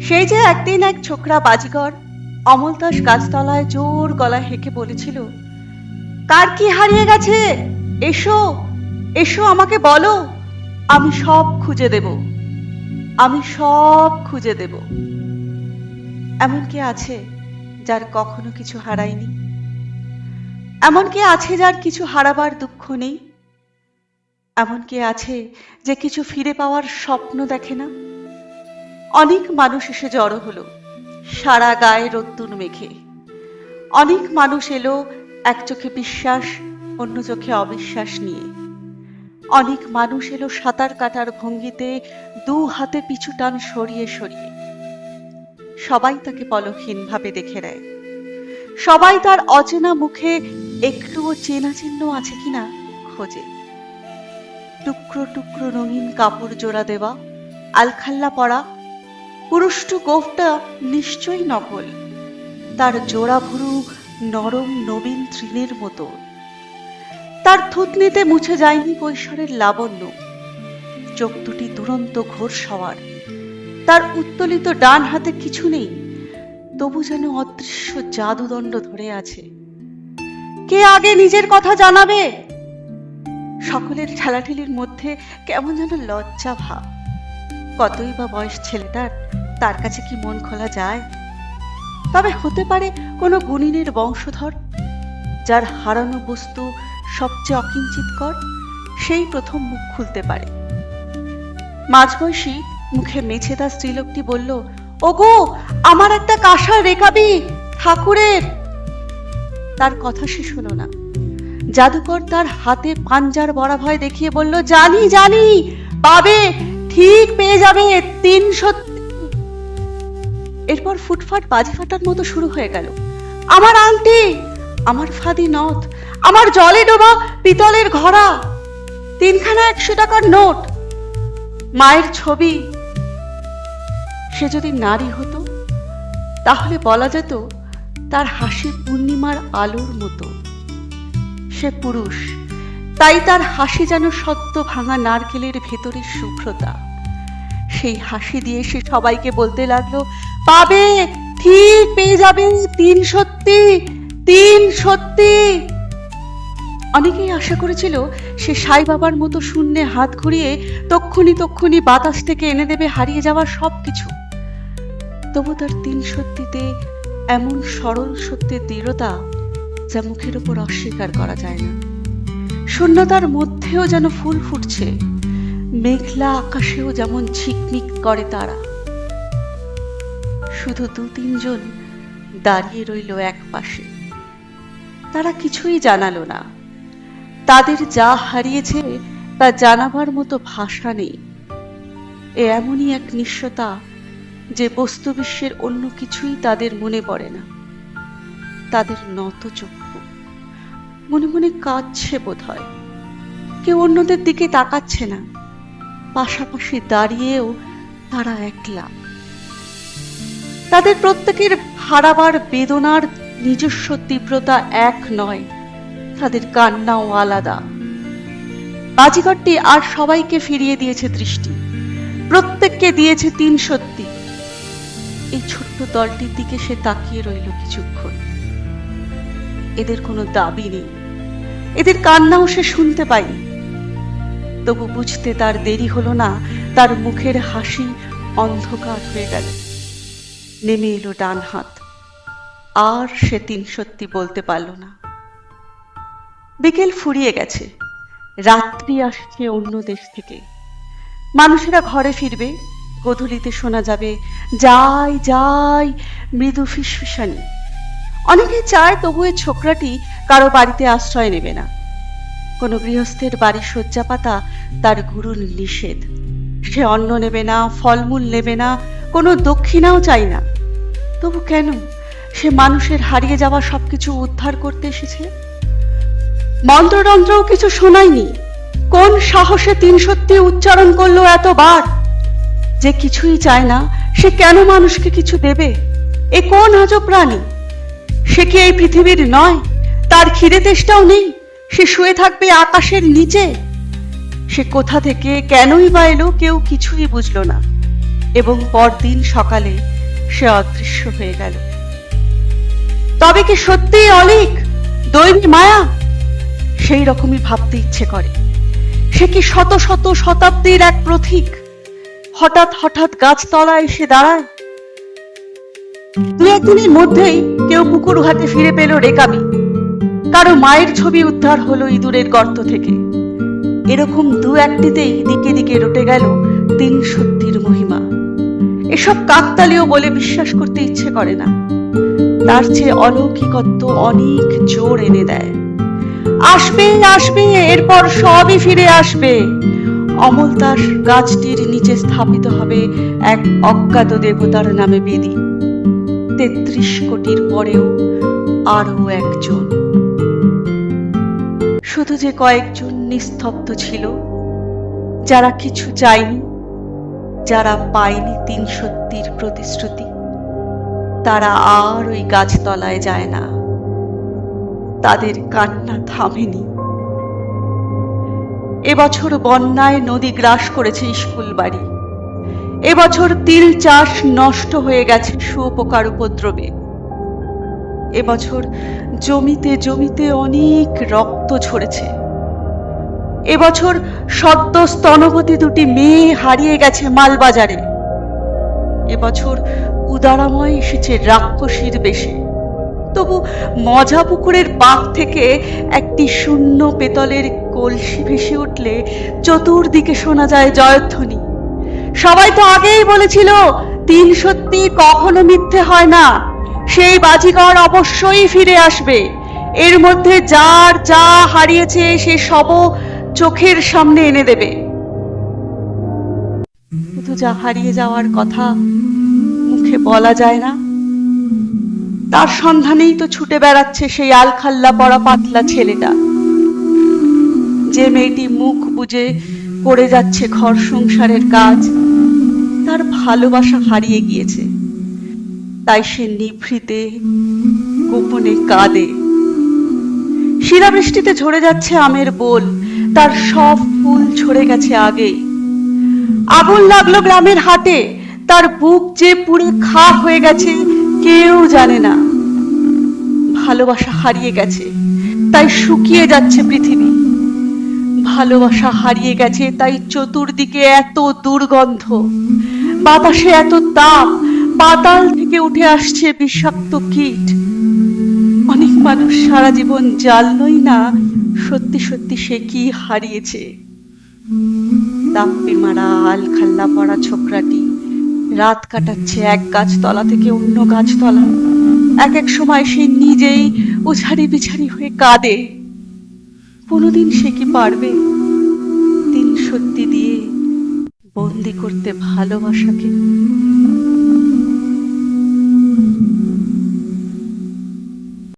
সেই যে একদিন এক ছোকরা বাজিকর অমলতাস গাছতলায় জোর গলায় হেঁকে বলেছিল, কার কি হারিয়ে গেছে? এসো এসো আমাকে বলো, আমি সব খুঁজে দেব, আমি সব খুঁজে দেব। এমন কে আছে যার কখনো কিছু হারায়নি এমন কে আছে যার কিছু হারাবার দুঃখ নেই এমন কে আছে যে কিছু ফিরে পাওয়ার স্বপ্ন দেখে না। অনেক মানুষ এসে জড়ো হলো। সারা গায়ে রত্তুন মেঘে অনেক মানুষ এলো এক চোখে বিশ্বাস, অন্য চোখে অবিশ্বাস নিয়ে। অনেক মানুষ এলো সাঁতার কাটার ভঙ্গিতে দু হাতে পিছু টান সরিয়ে সরিয়ে। সবাই তাকে পলকহীন ভাবে দেখে নেয়। সবাই তার অচেনা মুখে একটুও চেনা চিহ্ন আছে কিনা খোঁজে। টুকরো টুকরো রঙিন কাপড় জোড়া দেওয়া, আলখাল্লা পরা পুরুষ্টু গোফটা নিশ্চয়ই নকল। তার জোড়া ভুরু নরম নবীন তৃণের মতো। তার থুতনিতে মুছে যায়নি কৈশোরের লাবণ্য। চোখ দুটি দুরন্ত ঘোর সওয়ার। তার উত্তোলিত ডান হাতে কিছু নেই, তবু যেন অদৃশ্য জাদুদণ্ড ধরে আছে। কে আগে নিজের কথা জানাবে? সকলের ঠেলাঠেলির মধ্যে কেমন যেন লজ্জা ভাব। কতই বা বয়স ছেলেটার তার কাছে কি মন খোলা যায়? তবে হতে পারে কোনো গুণিনের বংশধর, যার হারানো বস্তু সবচেয়ে অকিঞ্চিতকর, সেই প্রথম মুখ খুলতে পারে। মাঝবয়সী মুখে মেছেদা স্ত্রীলোকটি বলল, ওগো, আমার একটা কাঁসার রেখাবি ঠাকুরের! তার কথা সে হলো না। জাদুকর তার হাতে পাঞ্জার বড়া ভয় দেখিয়ে বলল, জানি জানি, পাবে, ঠিক পেয়ে যাবে, তিনশো এরপর ফুটফাট বাজি ফাটার মতো শুরু হয়ে গেল। আমার আংটি, আমার ফাদি নথ, আমার জলে ডোবা পিতলের ঘড়া, তিনখানা একশো টাকার নোট, মায়ের ছবি। সে যদি নারী হতো, তাহলে বলা যেত তার হাসি পূর্ণিমার আলোর মতো। সে পুরুষ, তাই তার হাসি যেন সত্য ভাঙা নারকেলের ভেতরের শুভ্রতা। সেই হাসি দিয়ে সে সবাইকে বলতে লাগল পাবে, ঠিক পেয়ে যাবে, তিন সত্যি তিন সত্যি। অনেকেই আশা করেছিল সে সাই বাবার মতো শূন্যে হাত ঘুরিয়ে তক্ষুনি তক্ষুনি বাতাস থেকে এনে দেবে হারিয়ে যাওয়া সব কিছু তবু তার তিন সত্যিতে এমন সরল সত্যের দৃঢ়তা যা মুখের উপর অস্বীকার করা যায় না। শূন্যতার মধ্যেও যেন ফুল ফুটছে, মেঘলা আকাশেও যেমন ঝিকমিক করে তারা। শুধু দু তিনজন দাঁড়িয়ে রইল এক পাশে। তারা কিছুই জানালো না। তাদের যা হারিয়েছে তা জানাবার মতো ভাষা নেই। এ এমনই এক নিঃস্বতা যে বস্তু বিশ্বের অন্য কিছুই তাদের মনে পড়ে না। তাদের নত চক্ষু। মনে মনে কাঁদছে বোধ হয় কেউ অন্যদের দিকে তাকাচ্ছে না। পাশাপাশি দাঁড়িয়েও তারা একলা। তাদের প্রত্যেকের হারাবার বেদনার নিজস্ব তীব্রতা এক নয়। তাদের কান্নাও আলাদা। বাজিঘরটি আর সবাইকে ফিরিয়ে দিয়েছে দৃষ্টি। প্রত্যেককে দিয়েছে তিন সত্যি। এই ছোট্ট দলটির দিকে সে তাকিয়ে রইল কিছুক্ষণ। এদের কোনো দাবি নেই। এদের কান্নাও সে শুনতে পায়নি তবু বুঝতে তার দেরি হলো না, তার মুখের হাসি অন্ধকার হয়ে গেল। নেমে এলো ডান হাত। আর সে তিন সত্যি বলতে পারল না। বিকেল ফুরিয়ে গেছে। রাত্রি আসছে অন্য দেশ থেকে। মানুষেরা ঘরে ফিরবে। গোধূলিতে শোনা যাবে, যাই যাই, মৃদু ফিসফিসানি। অনেকে চায় তবু এ ছোকরাটি কারও বাড়িতে আশ্রয় নেবে না। কোনো গৃহস্থের বাড়ির শয্যাপাতা তার গুরুর নিষেধ। সে অন্ন নেবে না, ফলমূল নেবে না, কোনো দক্ষিণাও চাই না। তবু কেন? সে মানুষের হারিয়ে যাওয়া সবকিছু উদ্ধার করতে এসেছে? মন্ত্রতন্ত্রও কিছু শোনায়নি। কোন সাহসে তিন সত্যি উচ্চারণ করল এতবার? যে কিছুই চায় না, সে কেন মানুষকে কিছু দেবে? এ কোন আজব প্রাণী? সে কি এই পৃথিবীর নয়? তার খিদে তেষ্টাও নেই? সে শুয়ে থাকবে আকাশের নিচে? সে কোথা থেকে, কেনই বা এলো কেউ কিছুই বুঝলো না। এবং পরদিন সকালে সে অদৃশ্য হয়ে গেল। তবে কি সত্যি অলিক, দৈবী মায়া? সেই রকমই ভাবতে ইচ্ছে করে। সে কি শত শত শতাব্দীর এক প্রতীক? হঠাৎ হঠাৎ গাছতলায় এসে দাঁড়ায়। দু একদিনের মধ্যেই কেউ পুকুর ঘাটে ফিরে পেল রেকাবি কারও মায়ের ছবি উদ্ধার হলো ইঁদুরের গর্ত থেকে। এরকম দু একটিতেই দিকে দিকে রটে গেল তিন সত্যির মহিমা। এসব কাকতালীয় বলে বিশ্বাস করতে ইচ্ছে করে না। তার চেয়ে অলৌকিকত্ব অনেক জোর এনে দেয়। আসবে আসবে, এরপর সবই ফিরে আসবে। অমলতাস গাছটির নিচে স্থাপিত হবে এক অজ্ঞাত দেবতার নামে বেদি। তেত্রিশ কোটির পরেও আরও একজন। শুধু যে কয়েকজন নিস্তব্ধ ছিল, যারা কিছু চায়নি যারা পায়নি তিন সত্যির প্রতিশ্রুতি, তারা আর ওই গাছতলায় যায় না। তাদের কান্না থামেনি। এবছর বন্যায় নদী গ্রাস করেছে স্কুল বাড়ি এবছর তিল চাষ নষ্ট হয়ে গেছে শুয়োপোকার উপদ্রবে। এবছর জমিতে জমিতে অনেক রক্ত ঝরেছে। এবছর সদ্য স্তনবতী দুটি মেয়ে হারিয়ে গেছে মালবাজারে। এবছর উদারাময় এসেছে রাক্ষসীর বেশে। তবু মজা পুকুরের পাক থেকে একটি শূন্য পেতলের কলসি ভেসে উঠলে চতুর্দিকে শোনা যায় জয়ধ্বনি। সবাই তো আগেই বলেছিল তিন সত্যি কখনো মিথ্যে হয় না। সেই বাজিকর অবশ্যই ফিরে আসবে। এর মধ্যে যার যা হারিয়েছে সে সব চোখের সামনে এনে দেবে। শুধু যা হারিয়ে যাওয়ার কথা মুখে বলা যায় না, তার সন্ধানেই তো ছুটে বেড়াচ্ছে সেই আলখাল্লা পড়া পাতলা ছেলেটা। যে মেয়েটি মুখ বুজে করে যাচ্ছে ঘর সংসারের কাজ, তার ভালোবাসা হারিয়ে গিয়েছে। তাই সে নিভৃতে, গোপনে কাঁদে। শিলাবৃষ্টিতে ঝরে যাচ্ছে আমের বোল তার সব ফুল ঝরে গেছে আগেই আগুন লাগল গ্রামের হাটে। তার বুক যে পুড়ে খা হয়ে গেছে, কেউ জানে না। ভালোবাসা হারিয়ে গেছে, তাই শুকিয়ে যাচ্ছে পৃথিবী। ভালোবাসা হারিয়ে গেছে, তাই চতুর্দিকে এত দুর্গন্ধ। বাতাসে এত তাপ, পাতাল থেকে উঠে আসছে বিষাক্ত কীট। অনেক মানুষ সারা জীবন জানলই না সত্যি সত্যি সে কি হারিয়েছে? দাপ্পি মারা, আল খাল্লা পড়া ছোকরাটি, রাত কাটাচ্ছে এক গাছতলা থেকে অন্য গাছতলা। এক এক সময় সে নিজেই উঝাড়ি বিছাড়ি হয়ে কাঁদে। কোনোদিন সে কি পারবে? তিন সত্যি দিয়ে বন্দি করতে ভালোবাসাকে